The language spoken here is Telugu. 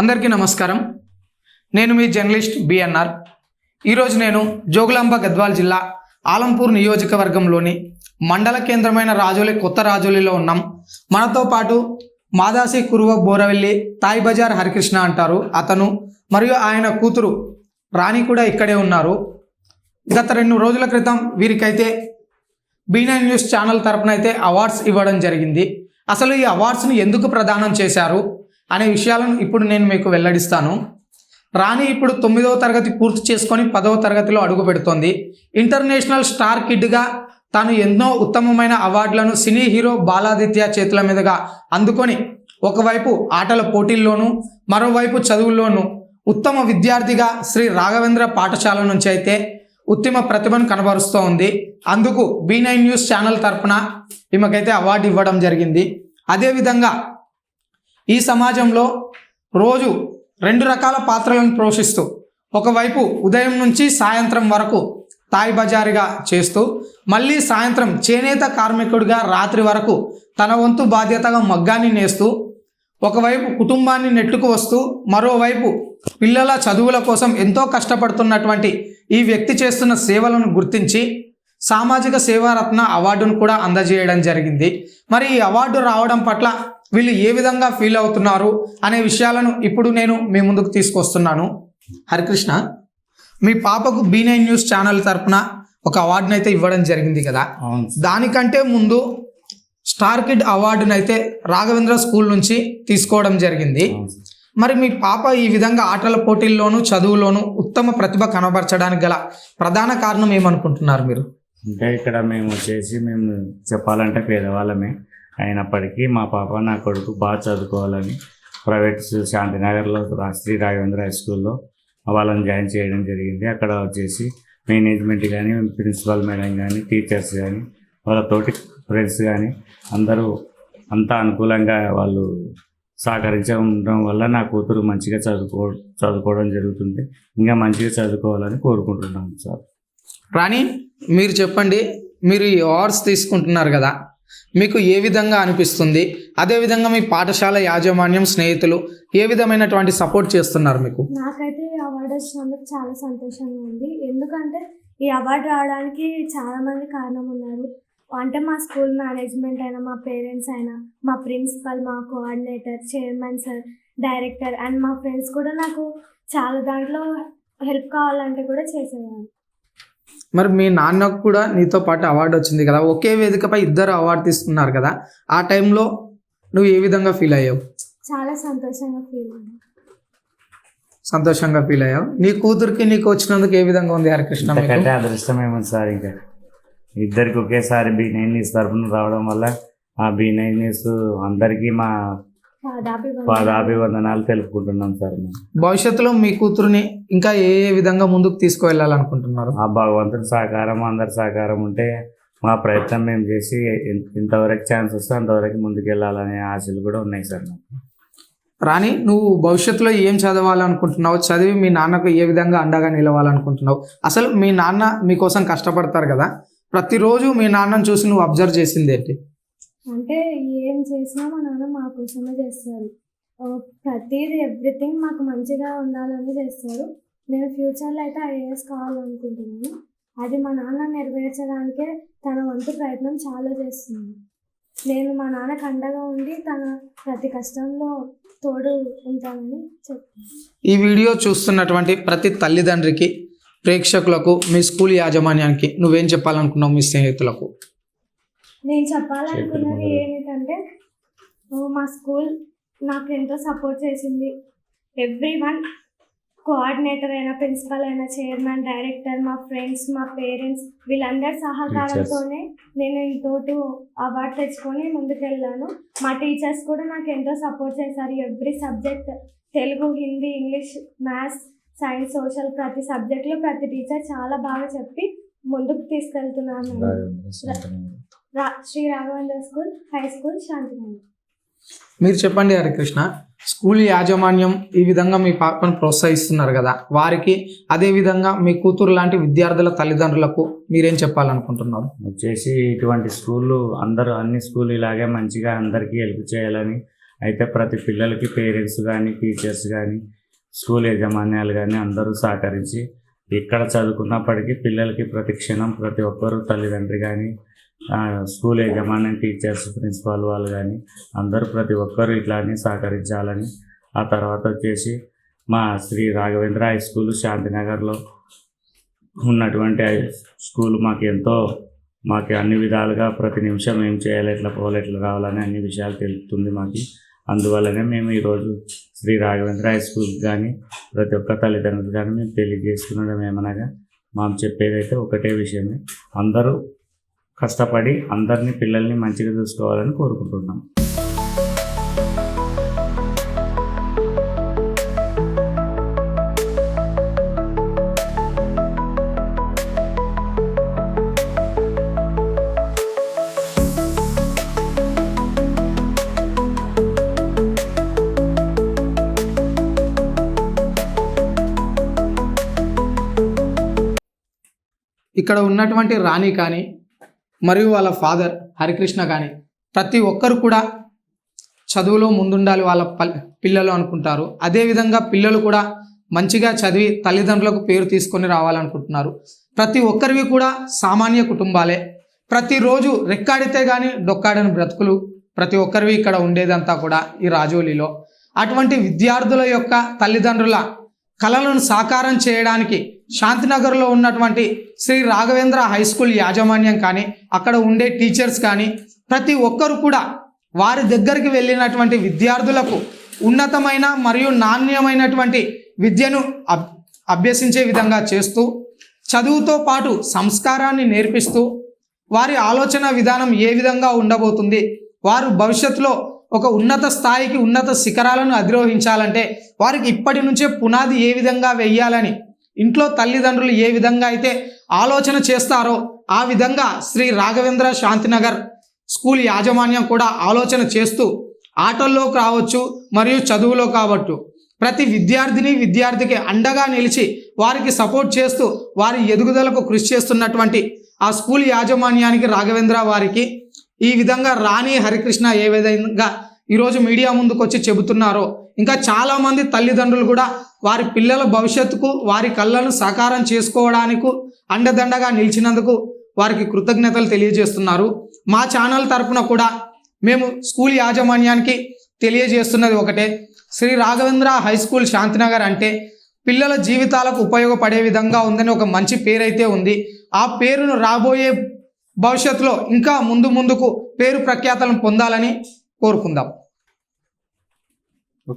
అందరికీ నమస్కారం. నేను మీ జర్నలిస్ట్ బిఎన్ఆర్ ఈరోజు నేను జోగులాంబ గద్వాల్ జిల్లా ఆలంపూర్ నియోజకవర్గంలోని మండల కేంద్రమైన రాజోలి కొత్త రాజోలిలో ఉన్నాం. మనతో పాటు మాదాసి కురువ బోరవెల్లి తాయి బజార్ హరికృష్ణ అంటారు అతను మరియు ఆయన కూతురు రాణి కూడా ఇక్కడే ఉన్నారు. గత రెండు రోజుల క్రితం వీరికైతే బీ నైన్ న్యూస్ ఛానల్ తరపున అయితే అవార్డ్స్ ఇవ్వడం జరిగింది. అసలు ఈ అవార్డ్స్ని ఎందుకు ప్రదానం చేశారు? అనే విషయాలను ఇప్పుడు నేను మీకు వెల్లడిస్తాను. రాణి ఇప్పుడు తొమ్మిదవ తరగతి పూర్తి చేసుకొని పదవ తరగతిలో అడుగు పెడుతోంది. ఇంటర్నేషనల్ స్టార్ కిడ్గా తాను ఎన్నో ఉత్తమమైన అవార్డులను సినీ హీరో బాలాదిత్య చేతుల మీదుగా అందుకొని ఒకవైపు ఆటల పోటీల్లోనూ మరోవైపు చదువుల్లోనూ ఉత్తమ విద్యార్థిగా శ్రీ రాఘవేంద్ర పాఠశాల నుంచి అయితే ఉత్తమ ప్రతిభను కనబరుస్తూ ఉంది. అందుకు బీ నైన్ న్యూస్ ఛానల్ తరఫున ఈమెకైతే అవార్డు ఇవ్వడం జరిగింది. అదేవిధంగా ఈ సమాజంలో రోజు రెండు రకాల పాత్రలను పోషిస్తూ ఒకవైపు ఉదయం నుంచి సాయంత్రం వరకు తాయి బజారిగా చేస్తూ మళ్ళీ సాయంత్రం చేనేత కార్మికుడిగా రాత్రి వరకు తన వంతు బాధ్యతగా మగ్గాన్ని నేస్తూ ఒకవైపు కుటుంబాన్ని నెట్టుకు వస్తూ మరోవైపు పిల్లల చదువుల కోసం ఎంతో కష్టపడుతున్నటువంటి ఈ వ్యక్తి చేస్తున్న సేవలను గుర్తించి సామాజిక సేవారత్న అవార్డును కూడా అందజేయడం జరిగింది. మరి ఈ అవార్డు రావడం పట్ల వీళ్ళు ఏ విధంగా ఫీల్ అవుతున్నారు అనే విషయాలను ఇప్పుడు నేను మీ ముందుకు తీసుకొస్తున్నాను. హరికృష్ణ మీ పాపకు బీ నైన్ న్యూస్ ఛానల్ తరపున ఒక అవార్డును అయితే ఇవ్వడం జరిగింది కదా. దానికంటే ముందు స్టార్ కిడ్ అవార్డును అయితే రాఘవేంద్ర స్కూల్ నుంచి తీసుకోవడం జరిగింది. మరి మీ పాప ఈ విధంగా ఆటల పోటీల్లోనూ చదువులోనూ ఉత్తమ ప్రతిభ కనబరచడానికి గల ప్రధాన కారణం ఏమనుకుంటున్నారు మీరు? అంటే ఇక్కడ మేము వచ్చేసి మేము చెప్పాలంటే పేదవాళ్ళమే. అయినప్పటికీ మా పాప నా కొడుకు బాగా చదువుకోవాలని ప్రైవేట్ శాంతినగర్లో శ్రీ రాఘవేంద్ర హై స్కూల్లో వాళ్ళని జాయిన్ చేయడం జరిగింది. అక్కడ వచ్చేసి మేనేజ్మెంట్ కానీ ప్రిన్సిపల్ మేడం కానీ టీచర్స్ కానీ వాళ్ళ తోటి ఫ్రెండ్స్ కానీ అందరూ అంతా అనుకూలంగా వాళ్ళు సహకరించడం వల్ల నా కూతురు మంచిగా చదువుకో చదువుకోవడం జరుగుతుంది. ఇంకా మంచిగా చదువుకోవాలని కోరుకుంటున్నాను సార్. రాణి మీరు చెప్పండి మీరు ఈ అవార్డ్స్ తీసుకుంటున్నారు కదా మీకు ఏ విధంగా అనిపిస్తుంది? అదేవిధంగా మీ పాఠశాల యాజమాన్యం స్నేహితులు ఏ విధమైనటువంటి సపోర్ట్ చేస్తున్నారు మీకు? నాకైతే ఈ అవార్డు వచ్చినందుకు చాలా సంతోషంగా ఉంది. ఎందుకంటే ఈ అవార్డు రావడానికి చాలా మంది కారణం ఉన్నారు అంటే మా స్కూల్ మేనేజ్మెంట్ అయినా మా పేరెంట్స్ అయినా మా ప్రిన్సిపల్ మా coordinator chairman sir director and మా ఫ్రెండ్స్ కూడా నాకు చాలా దాంట్లో హెల్ప్ కావాలంటే కూడా చేసేవారు. మరి మీ నాన్నకు కూడా నీతో పాటు అవార్డు వచ్చింది కదా. ఒకే వేదికపై ఇద్దరు అవార్డు తీసుకున్నారు కదా. ఆ టైంలో నువ్వు ఏ విధంగా ఫీల్ అయ్యావు? చాలా సంతోషంగా ఫీల్ సంతోషంగా ఫీల్ అయ్యావు. నీ కూతురికి నీకు వచ్చినందుకు ఏ విధంగా ఉంది హరికృష్ణ మీకు? ఇంతకంటే అదృష్టం ఏముంది సార్ ఇంకా? ఇద్దరికి ఒకేసారి బీ నైన్ న్యూస్ తరఫున రావడం వల్ల ఆ బీ నైన్ న్యూస్ అందరికీ మా పాదాభివందనాలు. తెలుపుకుంటున్నాం సార్ మేము. భవిష్యత్తులో మీ కూతురుని ఇంకా ఏ ఏ విధంగా ముందుకు తీసుకువెళ్ళాలనుకుంటున్నారు? ఆ భగవంతుని సహకారం అందరి సహకారం ఉంటే మా ప్రయత్నం మేము చేసి ఇంతవరకు ఛాన్స్ వస్తే అంతవరకు ముందుకు వెళ్ళాలనే ఆశలు కూడా ఉన్నాయి సార్ నాకు రాణి నువ్వు భవిష్యత్తులో ఏం చదవాలనుకుంటున్నావు చదివి మీ నాన్నకు ఏ విధంగా అండగా నిలవాలనుకుంటున్నావు? అసలు మీ నాన్న మీకోసం కష్టపడతారు కదా ప్రతిరోజు మీ నాన్నను చూసి నువ్వు అబ్జర్వ్ చేసింది ఏంటి? అంటే ఏం చేసినా మా నాన్న మా కోసమే చేస్తారు. ప్రతిదీ ఎవ్రీథింగ్ మాకు మంచిగా ఉండాలని చేస్తారు. నేను ఫ్యూచర్లో అయితే ఐఏఎస్ కావాలనుకుంటున్నాను. అది మా నాన్న నెరవేర్చడానికే తన వంతు ప్రయత్నం చాలా చేస్తున్నాను నేను మా నాన్నకు అండగా ఉండి తన ప్రతి కష్టంలో తోడు ఉంటానని చెప్తాను ఈ వీడియో చూస్తున్నటువంటి ప్రతి తల్లిదండ్రికి ప్రేక్షకులకు మీ స్కూల్ యాజమాన్యానికి నువ్వేం చెప్పాలనుకున్నావు మీ స్నేహితులకు? నేను చెప్పాలనుకున్నది. ఏమిటంటే మా స్కూల్ నాకు ఎంతో సపోర్ట్ చేసింది. ఎవ్రీ వన్ కోఆర్డినేటర్ అయినా ప్రిన్సిపల్ అయినా చైర్మన్ డైరెక్టర్ మా ఫ్రెండ్స్ మా పేరెంట్స్ వీళ్ళందరి సహకారంతోనే నేను తోటి అవార్డు తెచ్చుకొని ముందుకెళ్ళాను. మా టీచర్స్ కూడా నాకు ఎంతో సపోర్ట్ చేశారు. Every subject Telugu Hindi English maths science social ప్రతి సబ్జెక్ట్లో ప్రతి టీచర్ చాలా బాగా చెప్పి ముందుకు తీసుకెళ్తున్నాను. Shri Raghavendra school high school Shantinagar మీరు చెప్పండి హరికృష్ణ. స్కూల్ యాజమాన్యం ఈ విధంగా మీ పాపను ప్రోత్సహిస్తున్నారు కదా. వారికి అదే విధంగా మీ కూతురు లాంటి విద్యార్థుల తల్లిదండ్రులకు మీరేం చెప్పాలనుకుంటున్నారు? వచ్చేసి ఇటువంటి స్కూళ్ళు అందరూ అన్ని స్కూల్ ఇలాగే మంచిగా అందరికీ హెల్ప్ చేయాలని అయితే ప్రతి పిల్లలకి పేరెంట్స్ కానీ టీచర్స్ కానీ స్కూల్ యాజమాన్యాలు కానీ అందరూ సహకరించి ఎక్కడ చదువుకున్నప్పటికీ పిల్లలకి ప్రతి క్షణం ప్రతి ఒక్కరు తల్లిదండ్రి కానీ స్కూల్ యజమాని టీచర్స్ ప్రిన్సిపాల్ వాళ్ళు కానీ అందరూ ప్రతి ఒక్కరు ఇట్లానే సహకరించాలని ఆ తర్వాత వచ్చేసి మా శ్రీ రాఘవేంద్ర హై స్కూల్ శాంతినగర్లో ఉన్నటువంటి స్కూల్ మాకు ఎంతో మాకు అన్ని విధాలుగా ప్రతి నిమిషం ఏం చేయాలి ఎట్లా పోవాలి ఎట్లా రావాలని అన్ని విషయాలు తెలుపుతుంది మాకు. అందువల్లనే మేము ఈరోజు శ్రీ రాఘవేంద్ర హై స్కూల్ కానీ ప్రతి ఒక్క తల్లిదండ్రులు కానీ మేము తెలియజేసుకునడం ఏమనగా మాకు చెప్పేదైతే ఒకటే విషయమే. అందరూ కష్టపడి అందరినీ పిల్లల్ని మంచిగా చూసుకోవాలని కోరుకుంటున్నాం. ఇక్కడ ఉన్నటువంటి రాణి కానీ మరియు వాళ్ళ ఫాదర్ హరికృష్ణ కానీ ప్రతి ఒక్కరు కూడా చదువులో ముందుండాలి వాళ్ళ పిల్లలు అనుకుంటారు. అదేవిధంగా పిల్లలు కూడా మంచిగా చదివి తల్లిదండ్రులకు పేరు తీసుకొని రావాలనుకుంటున్నారు. ప్రతి ఒక్కరివి కూడా సామాన్య కుటుంబాలే. ప్రతిరోజు రెక్కాడితే కానీ డొక్కాడని బ్రతుకులు ప్రతి ఒక్కరివి ఇక్కడ ఉండేదంతా కూడా ఈ రాజోలీలో. అటువంటి విద్యార్థుల యొక్క తల్లిదండ్రుల కళలను సాకారం చేయడానికి శాంతినగర్లో ఉన్నటువంటి శ్రీ రాఘవేంద్ర హై స్కూల్ యాజమాన్యం కానీ అక్కడ ఉండే టీచర్స్ కానీ ప్రతి ఒక్కరు కూడా వారి దగ్గరికి వెళ్ళినటువంటి విద్యార్థులకు ఉన్నతమైన మరియు నాణ్యమైనటువంటి విద్యను అబ్ అభ్యసించే విధంగా చేస్తూ చదువుతో పాటు సంస్కారాన్ని నేర్పిస్తూ వారి ఆలోచన విధానం ఏ విధంగా ఉండబోతుంది వారు భవిష్యత్తులో ఒక ఉన్నత స్థాయికి ఉన్నత శిఖరాలను అధిరోహించాలంటే వారికి ఇప్పటి నుంచే పునాది ఏ విధంగా వెయ్యాలని ఇంట్లో తల్లిదండ్రులు ఏ విధంగా అయితే ఆలోచన చేస్తారో ఆ విధంగా శ్రీ రాఘవేంద్ర శాంతినగర్ స్కూల్ యాజమాన్యం కూడా ఆలోచన చేస్తూ ఆటల్లో కావచ్చు మరియు చదువులో కావచ్చు. ప్రతి విద్యార్థిని విద్యార్థికి అండగా నిలిచి వారికి సపోర్ట్ చేస్తూ వారి ఎదుగుదలకు కృషి చేస్తున్నటువంటి ఆ స్కూల్ యాజమాన్యానికి రాఘవేంద్ర వారికి ఈ విధంగా రాణి హరికృష్ణ ఏ విధంగా ఈరోజు మీడియా ముందుకు వచ్చి చెబుతున్నారో ఇంకా చాలామంది తల్లిదండ్రులు కూడా వారి పిల్లల భవిష్యత్తుకు వారి కళ్ళను సాకారం చేసుకోవడానికి అండదండగా నిలిచినందుకు వారికి కృతజ్ఞతలు తెలియజేస్తున్నారు. మా ఛానల్ తరపున కూడా మేము స్కూల్ యాజమాన్యానికి తెలియజేస్తున్నది ఒకటే. శ్రీ రాఘవేంద్ర హై స్కూల్ శాంతినగర్ అంటే పిల్లల జీవితాలకు ఉపయోగపడే విధంగా ఉందని ఒక మంచి పేరైతే ఉంది. ఆ పేరును రాబోయే భవిష్యత్తులో ఇంకా ముందు ముందుకు పేరు ప్రఖ్యాతలను పొందాలని కోరుకుందాం.